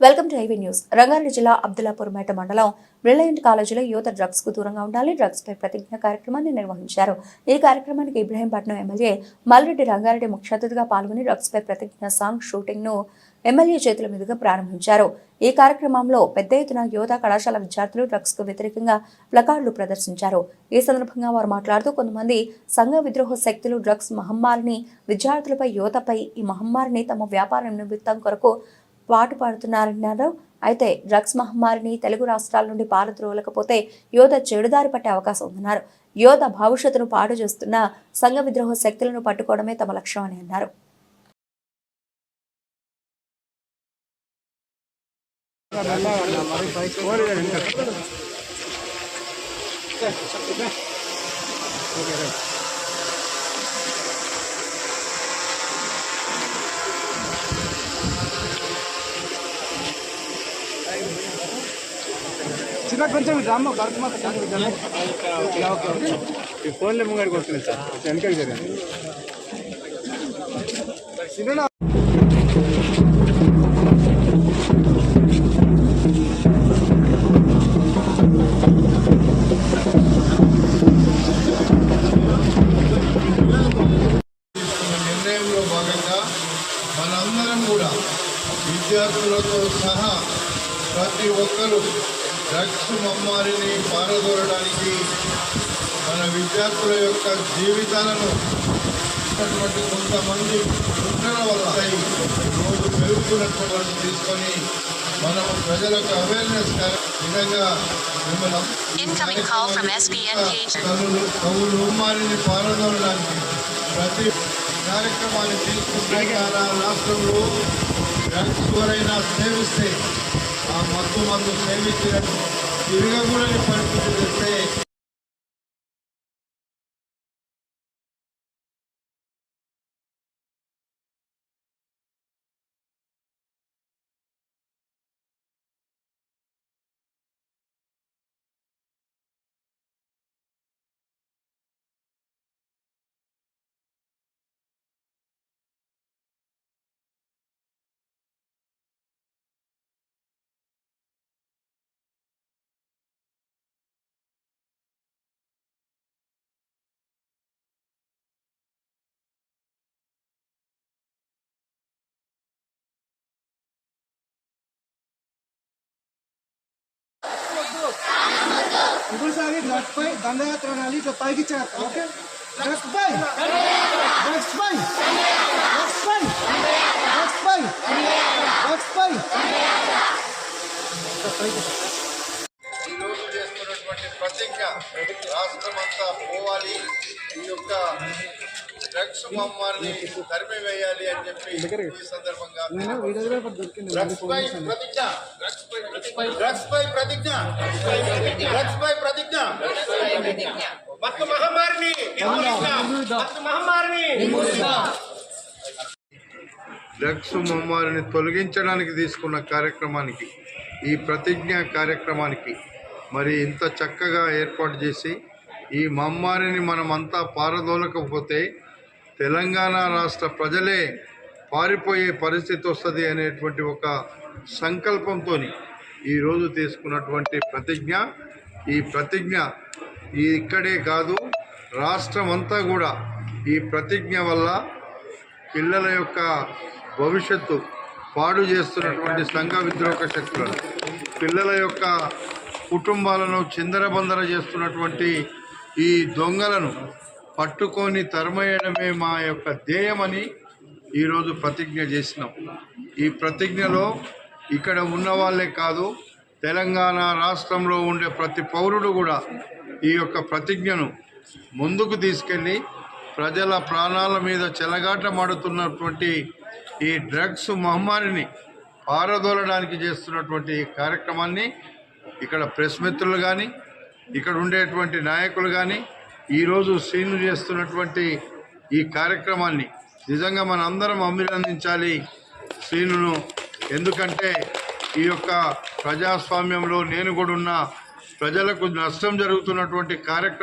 Welcome to IV news. Rangareddy జిల్లా అబ్దుల్లాపూర్ మేట మండలం brilliant కాలేజీలో యువత డ్రగ్స్కు దూరంగా ఉండాలి. డ్రగ్స్ పై ప్రతిజ్ఞ కార్యక్రమాన్ని నిర్వహించారు. ఈ కార్యక్రమానికి ఇబ్రహీంపట్నం ఎమ్మెల్యే మల్రెడ్డి రంగారెడ్డి ముఖ్య అతిథిగా పాల్గొని డ్రగ్స్ పై ప్రతిజ్ఞ సాంగ్ షూటింగ్ను ఎమ్మెల్యే చేతుల మీదుగా ప్రారంభించారు. ఈ కార్యక్రమంలో పెద్ద ఎత్తున యువత కళాశాల విద్యార్థులు డ్రగ్స్కు వ్యతిరేకంగా ప్లకార్డులు ప్రదర్శించారు. ఈ సందర్భంగా వారు మాట్లాడుతూ కొంతమంది సంఘ విద్రోహ శక్తులు డ్రగ్స్ మహమ్మారిని విద్యార్థులపై యువతపై ఈ మహమ్మారిని తమ వ్యాపార నిమిత్తం కొరకు పాటు పాడుతున్నారన్నారు. అయితే డ్రగ్స్ మహమ్మారిని తెలుగు రాష్ట్రాల నుండి పారద్రోలకపోతే యోధ చెడుదారి పట్టే అవకాశం ఉందన్నారు. యోధ భవిష్యత్తును పాడు చేస్తున్న సంఘ విద్రోహ శక్తులను పట్టుకోవడమే తమ లక్ష్యం అని అన్నారు. చిన్న కొంచెం రామ్మ భరత్ మాత కొంచెం ఓకే ఈ ఫోన్లో ముంగడికి వస్తున్నాయి సార్. వెనకకి జరిగింది. భాగంగా మనందరం కూడా విద్యార్థులతో సహా ప్రతి ఒక్కరూ డ్రగ్స్ మమ్మారిని పారదోలడానికి మన విద్యార్థుల యొక్క జీవితాలను ఉన్నటువంటి కొంతమంది కుట్రల వల్ల రోజు పెరుగుతున్నటువంటి తీసుకొని మనం ప్రజలకు అవేర్నెస్ విధంగా మిమ్మల్ని. కవులు ఉమ్మారిని పాల్గొనడానికి ప్రతి కార్యక్రమాన్ని తీసుకుంటే రాష్ట్రంలో డ్రగ్స్ ఎవరైనా సేవిస్తే ఆ మత్తు మందు సేవించిన తిరగకూడని పరిస్థితి తెస్తే ఇంకోసారి డ్రగ్స్ పై దండయాత్ర ర్యాలీ ఇట్లా పైకి చేస్తారు ఓకే? డ్రగ్స్ పై డ్రగ్స్ పై డ్రగ్స్ పై డ్రగ్స్ పై డ్రగ్స్ పై ఈ రోజు చేస్తున్నటువంటి ప్రతిజ్ఞ రాష్ట్రం అంతా పోవాలి. ఈ యొక్క డ్రగ్స్ మమ్మారిని తరిమి వేయాలి అని చెప్పి ఈ సందర్భంగా పేపర్ దొరికింది. డ్రగ్స్ మహమ్మారిని మహమ్మారిని తొలగించడానికి తీసుకున్న కార్యక్రమానికి ఈ ప్రతిజ్ఞ కార్యక్రమానికి మరి ఇంత చక్కగా ఏర్పాటు చేసి ఈ మమ్మారిని మనమంతా పారదోలకపోతే తెలంగాణ రాష్ట్ర ప్రజలే పారిపోయే పరిస్థితి వస్తుంది అనేటువంటి ఒక సంకల్పంతో ఈరోజు తీసుకున్నటువంటి ప్రతిజ్ఞ. ఈ ప్రతిజ్ఞ ఈ ఇక్కడే కాదు రాష్ట్రం అంతా కూడా ఈ ప్రతిజ్ఞ వల్ల పిల్లల యొక్క భవిష్యత్తు పాడు చేస్తున్నటువంటి సంఘ విద్రోహక శక్తులను పిల్లల యొక్క కుటుంబాలను చిందరబందర చేస్తున్నటువంటి ఈ దొంగలను పట్టుకొని తరమేయడమే మా యొక్క ధ్యేయమని ఈరోజు ప్రతిజ్ఞ చేసినాం. ఈ ప్రతిజ్ఞలో ఇక్కడ ఉన్న వాళ్ళే కాదు తెలంగాణ రాష్ట్రంలో ఉండే ప్రతి పౌరుడు కూడా ఈ యొక్క ప్రతిజ్ఞను ముందుకు తీసుకెళ్ళి ప్రజల ప్రాణాల మీద చెలగాటమాడుతున్నటువంటి ఈ డ్రగ్స్ మహమ్మారిని పారదోలడానికి చేస్తున్నటువంటి ఈ కార్యక్రమాన్ని ఇక్కడ ప్రెస్ మిత్రులు కానీ ఇక్కడ ఉండేటువంటి నాయకులు కానీ ఈరోజు శ్రీను చేస్తున్నటువంటి ఈ కార్యక్రమాన్ని నిజంగా మన అందరం అభినందించాలి శ్రీనును. ఎందుకంటే ఈ యొక్క ప్రజాస్వామ్యంలో నేను కూడా ఉన్న ప్రజలకు నష్టం జరుగుతున్నటువంటి కార్యక్రమం